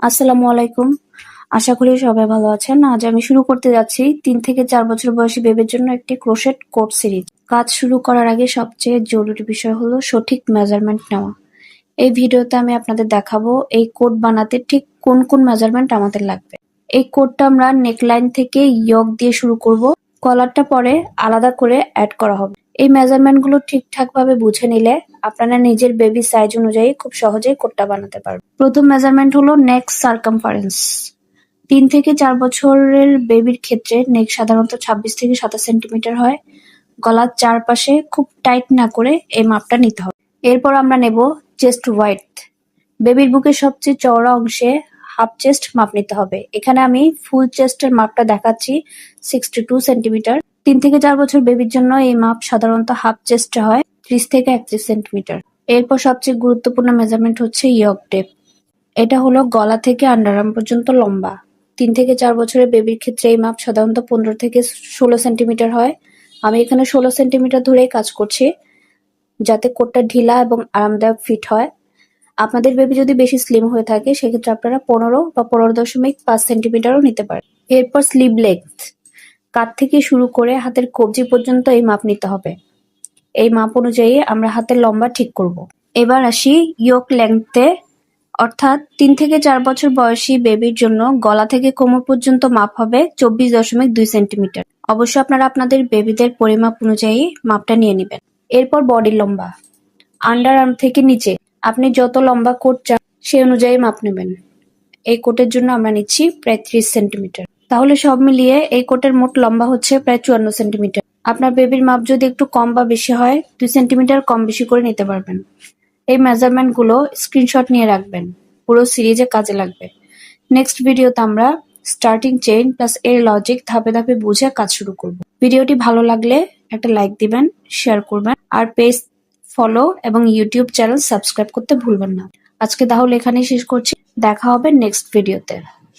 আসসালামু আলাইকুম। আশা করি সবাই ভালো আছেন। আজ আমি শুরু করতে যাচ্ছি তিন থেকে চার বছর বয়সী বেবির জন্য একটি ক্রোশেট কোট সিরিজ। কাজ শুরু করার আগে সবচেয়ে জরুরি বিষয় হলো সঠিক মেজারমেন্ট নেওয়া। এই ভিডিওতে আমি আপনাদের দেখাবো এই কোট বানাতে ঠিক কোন কোন মেজারমেন্ট আমাদের লাগবে। এই কোটটা আমরা নেকলাইন থেকে ইয়ক দিয়ে শুরু করব। কলারটা পরে আলাদা করে অ্যাড করা হবে। এই মেজারমেন্টগুলো ঠিকঠাক ভাবে বুঝে নিলে আপনারা নিজের বেবি সাইজ অনুযায়ী খুব সহজেই কোটটা বানাতে পারবেন। প্রথম মেজারমেন্ট হলো নেক সার্কামফারেন্স তিন থেকে চার বছরের বেবির ক্ষেত্রে নেক সাধারণত ছাব্বিশ থেকে সাতাশ সেন্টিমিটার হয়। গলার চারপাশে খুব টাইট না করে এই মাপটা নিতে হবে। এরপর আমরা নেব চেস্ট হোয়াইট বেবির বুকের সবচেয়ে চওড়া অংশে হাফ চেস্ট মাপ নিতে হবে। এখানে আমি ফুল চেস্টের মাপটা দেখাচ্ছি সিক্সটি টু সেন্টিমিটার তিন থেকে চার বছর বেবির জন্য এই মাপ সাধারণত হাফ চেস্ট হয়, ত্রিশ থেকে একত্রিশ সেন্টিমিটার এরপর সবচেয়ে গুরুত্বপূর্ণ মেজারমেন্ট হচ্ছে ইয়ক টেপ এটা হলো গলা থেকে আন্ডারআর্ম পর্যন্ত লম্বা। তিন থেকে চার বছরের বেবির ক্ষেত্রে এই মাপ সাধারণত পনেরো থেকে ষোলো সেন্টিমিটার হয়। আমি এখানে ষোলো সেন্টিমিটার ধরেই কাজ করছি, যাতে কোটটা ঢিলা এবং আরামদায়ক ফিট হয়। আপনাদের বেবি যদি বেশি স্লিম হয়ে থাকে, সেক্ষেত্রে আপনারা পনেরো বা পনেরো দশমিক পাঁচ সেন্টিমিটারও নিতে পারেন। এরপর স্লিভ লেন্থ কাঁধ থেকে শুরু করে হাতের কবজি পর্যন্ত এই মাপ নিতে হবে। এই মাপ অনুযায়ী আমরা হাতের লম্বা ঠিক করব। এবার আসি ইয়োক লেংথে অর্থাৎ তিন থেকে চার বছর বয়সী বেবির জন্য গলা থেকে কোমর পর্যন্ত মাপ হবে চব্বিশ দশমিক দুই সেন্টিমিটার। অবশ্য আপনারা আপনাদের বেবিদের পরিমাপ অনুযায়ী মাপটা নিয়ে নেবেন। এরপর বডি লম্বা আন্ডার আর্ম থেকে নিচে। আপনি যত লম্বা কোট চান, সে অনুযায়ী মাপ নেবেন। এই কোটের জন্য আমরা নিচ্ছি প্রায় ত্রিশ সেন্টিমিটার। তাহলে সব মিলিয়ে এই কোটের মোট লম্বা হচ্ছে প্রায় চুয়ান্ন সেন্টিমিটার। আপনার বেবির মাপ যদি একটু কম বা বেশি হয়, দুই সেন্টিমিটার কম বেশি করে নিতে পারবেন। এই মেজারমেন্টগুলো স্ক্রিনশট নিয়ে রাখবেন। পুরো সিরিজে কাজে লাগবে। নেক্সট ভিডিওতে আমরা স্টার্টিং চেইন প্লাস এর লজিক ধাপে ধাপে বুঝে কাজ শুরু করব। ভিডিওটি ভালো লাগলে একটা লাইক দিবেন, শেয়ার করবেন, আর পেজ ফলো এবং ইউটিউব চ্যানেল সাবস্ক্রাইব করতে ভুলবেন না। আজকে তাহলে এখানেই শেষ করছি। দেখা হবে নেক্সট ভিডিওতে।